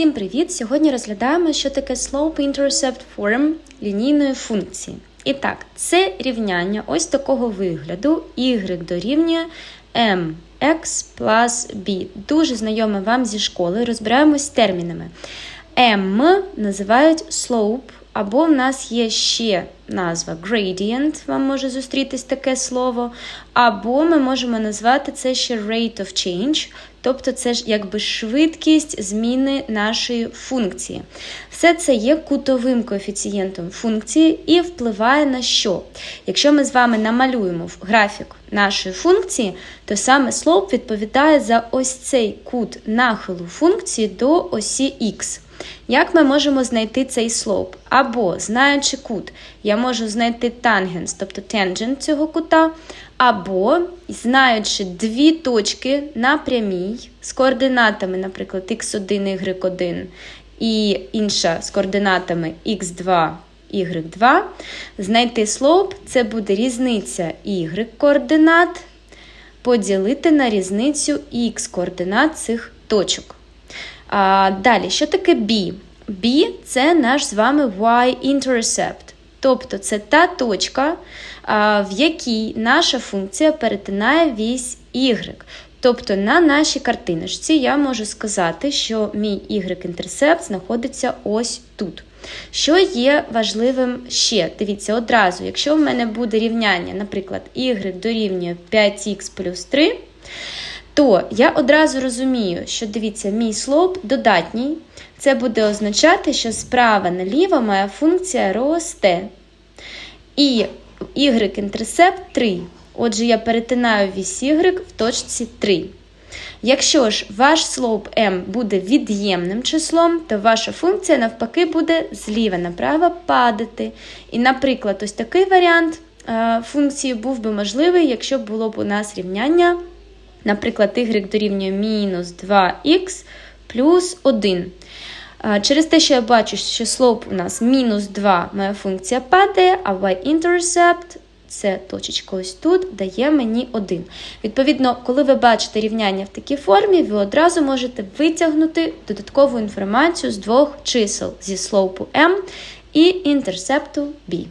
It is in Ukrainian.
Всім привіт! Сьогодні розглядаємо, що таке slope-intercept form лінійної функції. І так, це рівняння ось такого вигляду y дорівнює mx plus b. Дуже знайоме вам зі школи. Розбираємось термінами. m називають slope, або в нас є ще назва gradient, вам може зустрітись таке слово, або ми можемо назвати це ще rate of change, тобто це ж якби швидкість зміни нашої функції. Все це є кутовим коефіцієнтом функції і впливає на що? Якщо ми з вами намалюємо графік нашої функції, то саме slope відповідає за ось цей кут нахилу функції до осі х. Як ми можемо знайти цей слоп? Або, знаючи кут, я можу знайти тангенс, тобто тенджент цього кута, або знаючи дві точки на прямій з координатами, наприклад, x1, y1 і інша з координатами x2, y2, знайти слоп це буде різниця y координат поділити на різницю x координат цих точок. А, Далі, що таке B? B це наш з вами y-intercept. Тобто це та точка, в якій наша функція перетинає вісь y. Тобто на нашій картиночці я можу сказати, що мій y-інтерсепт знаходиться ось тут. Що є важливим ще? Дивіться, одразу, якщо в мене буде рівняння, наприклад, y дорівнює 5х плюс 3, то я одразу розумію, що дивіться, мій слоп додатній. Це буде означати, що справа наліво моя функція росте. І y-інтерсепт 3. Отже, я перетинаю вісь y в точці 3. Якщо ж ваш слоп m буде від'ємним числом, то ваша функція, навпаки, буде зліва направо падати. І, наприклад, ось такий варіант функції був би можливий, якщо б було б у нас рівняння, наприклад, y дорівнює мінус 2х плюс 1. Через те, що я бачу, що слоп у нас мінус 2, моя функція падає, а y-intercept це точечка ось тут, дає мені 1. Відповідно, коли ви бачите рівняння в такій формі, ви одразу можете витягнути додаткову інформацію з двох чисел зі слоупу m і інтерсепту b.